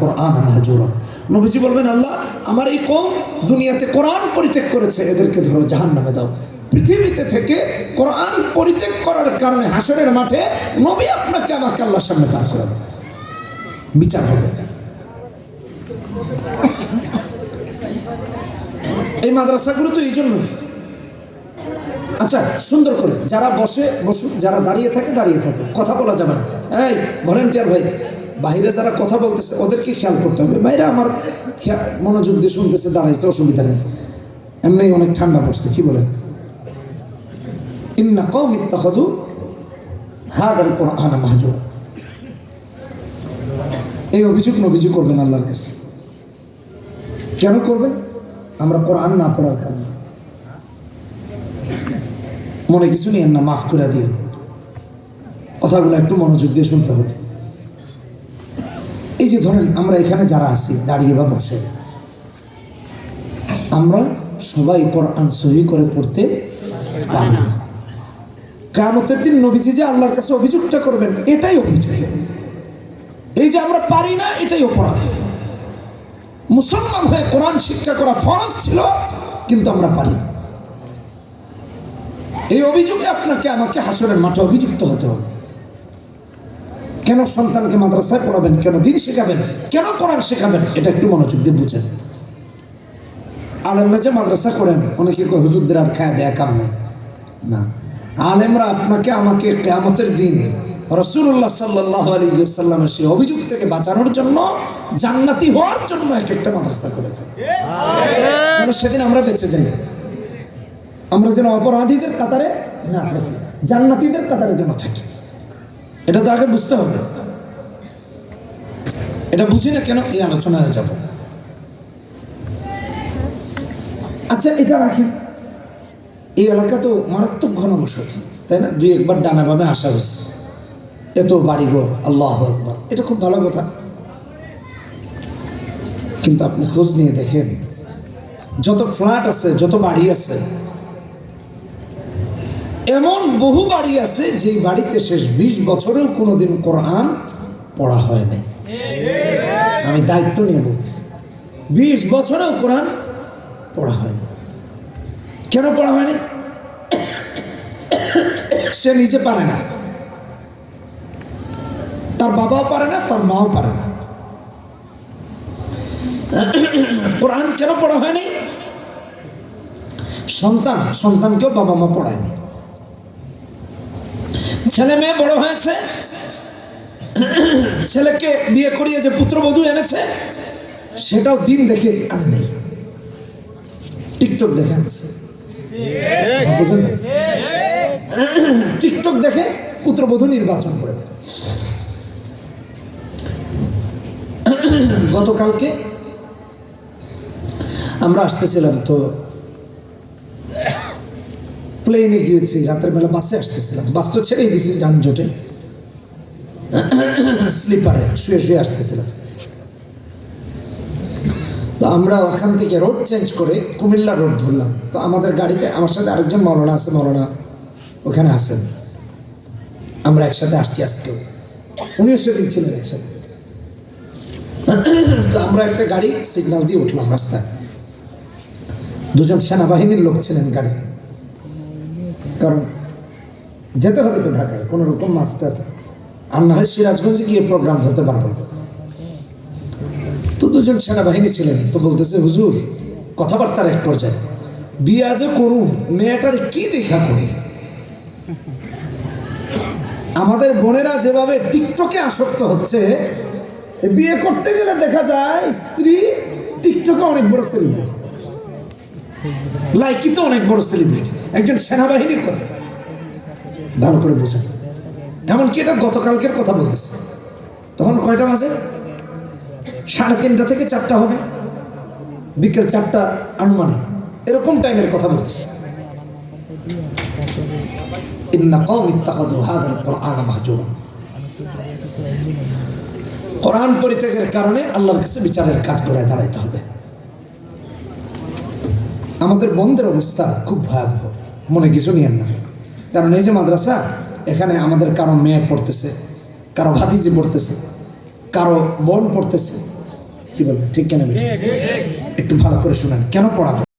কোরআন মাহজুরা। নবীজি বলবেন, আল্লাহ, আমার এই কম দুনিয়াতে কোরআন পরিত্যাগ করেছে, এদেরকে ধরো জাহান নামে দাও। পৃথিবীতে থেকে কোরআন পরিত্যাগ করার কারণে হাসরের মাঠে নবী আপনাকে আমাকে আল্লাহর সামনে দাঁড় করাবে বিচার হবে এই মাদ্রাসাগুলো তো এই জন্যই আচ্ছা সুন্দর করে, যারা বসে, বসুক, যারা দাঁড়িয়ে থাকে, দাঁড়িয়ে থাকুক। কথা বলা যাবে না। এই ভলেন্টিয়ার ভাই বাইরে যারা কথা বলতেছে, ওদেরকে খেয়াল করতে হবে। বাইরে আমার মনোযোগ দিয়ে শুনতেছে, দাঁড়াইছে, অসুবিধা নেই। এমনি অনেক ঠান্ডা পড়ছে, কি বলেন? ইন্না কম ইত্তাখাদু হাদাল কোরআন মাহজুর। এই অভিযোগ নভিযোগ করবেন আল্লাহর কাছে। কেন করবেন? আমরা কোরআন না পড়ার কারণে। মনে কিছু নিয়েন না, মাফ করে দিন কথাগুলো একটু মনোযোগ দিয়ে শুনতে হবে। এই যে ধরেন আমরা এখানে যারা আছি, দাঁড়িয়ে বা বসে, আমরা সবাই কোরআন সহি করে পড়তে পারি না। কামতের দিন নবীজি যে আল্লাহর কাছে অভিযোগটা করবেন, এটাই অভিযোগ। এই যে আমরা পারি না, এটাই অপরাধ। মুসলমান হয়ে কোরআন শিক্ষা করা ফরজ ছিল, কিন্তু আমরা পারি এই অভিযোগে আপনাকে, আমাকে হাসরের মাঠে অভিযুক্ত হতে হবে। কেন সন্তানকে মাদ্রাসায় পড়াবেন? কেন দিন শেখাবেন? কেন কোরআন শেখাবেন? এটা একটু মনোযোগ দিয়ে বুঝেন। আলেমরা যে মাদ্রাসা করেন, অনেকে হুজুরদের আর খায় দেয়া কাম নেই। না। আলেমরা আপনাকে, আমাকে কেয়ামতের দিন রসুল্লাহ সাল্লাহ আলিয়াল্লামের সেই অভিযোগ থেকে বাঁচানোর জন্য, জান্নাতি হওয়ার জন্য এক একটা মাদ্রাসা করেছে। সেদিন আমরা বেঁচে যাই। আমরা যেন অপরাধীদের কাতারে না থাকি, জান্নাতীদের কাতারে যেন থাকি। এটা তো আগে বুঝতে হবে। এটা বুঝি না কেন এই আলোচনায় যাব? আচ্ছা এটা রাখি। এই এলাকা তো মারাত্মক ঘনবসতি তাই না? দুই একবার ডানা বামে আসা হচ্ছে। এত বাড়িঘর, আল্লাহ একবার এটা খুব ভালো কথা। কিন্তু আপনি খোঁজ নিয়ে দেখেন, যত ফ্ল্যাট আছে, যত বাড়ি আছে এমন বহু বাড়ি আছে যে বাড়িতে শেষ বিশ বছরেও কোনোদিন কোরআন পড়া হয় নাই। আমি দায়িত্ব নিয়ে বলতেছি, বিশ বছরেও কোরআন পড়া হয়নি কেন পড়া হয়নি সে নিজে পারে না। তার বাবাও পারে না, তার মাও পারে না। কোরআন কেন পড়া হয়নি সন্তান, সন্তানকেও বাবা মা পড়ায়নি। ছেলে মেয়ে বড় হয়েছে? ছেলেকে বিয়ে করিয়ে যে পুত্রবধূ এনেছে সেটাও দিন দেখে আনে নেই। টিকটক দেখে আনছে। বুঝলেন? টিকটক দেখে পুত্রবধূ নির্বাচন করেছে। গতকালকে আমরা আসতেছিলাম তো প্লেনে গিয়েছি, রাতের বেলা বাসে আসতেছিলাম। বাস তো ছেড়েই দিয়েছি যানজটে। স্লিপারে শুয়ে শুয়ে আসতেছিলাম। তো আমরা ওখান থেকে রোড চেঞ্জ করে কুমিল্লা রোড ধরলাম। তো আমাদের গাড়িতে, আমার সাথে আরেকজন মরনা আছে মরনা ওখানে আছেন। আমরা একসাথে আসছি আজকে। উনিও সেদিন ছিলেন একসাথে। তো আমরা একটা গাড়ি সিগনাল দিয়ে উঠলাম রাস্তায়। দুজন সেনাবাহিনীর লোক ছিলেন গাড়িতে। কারণ যেতে হবে তো ঢাকায়, কোনো রকম মাস টাস আর না হয় সিরাজগঞ্জে গিয়ে প্রোগ্রাম ধরতে পারব। তো দুজন সেনাবাহিনী ছিলেন, তো বলতেছে, হুজুর, কথাবার্তার এক পর্যায়ে। বিয়া যে করুন, মেয়েটার কি দেখা করি? আমাদের বোনেরা যেভাবে টিকটকে আসক্ত হচ্ছে বিয়ে করতে গেলে দেখা যায় স্ত্রী টিকটকে অনেক বড় সেলিব্রিটি লাইকি তো অনেক বড় সেলিব্রিটি একজন সেনাবাহিনীর কথা। ভালো করে বোঝেন। এমনকি এটা গতকালকের কথা বলতেছে। তখন কয়টা বাজে? সাড়ে তিনটা থেকে চারটা হবে। বিকেল চারটা আনুমানিক। এরকম টাইমের কথা বলতেছে। কোরআন পরিত্যাগের কারণে আল্লাহর কাছে বিচারের কাঠ করে দাঁড়াইতে হবে। আমাদের বন্ধের অবস্থা খুব ভয়াবহ। মনে কিছু নিয়েন না। কারণ এই যে মাদ্রাসা, এখানে আমাদের কারও মেয়ে পড়তেছে, কারও ভাতিজি পড়তেছে, কারও বোন পড়তেছে। কি বলবেন ঠিক কেন একটু ভালো করে শুনেন। কেন পড়াবো?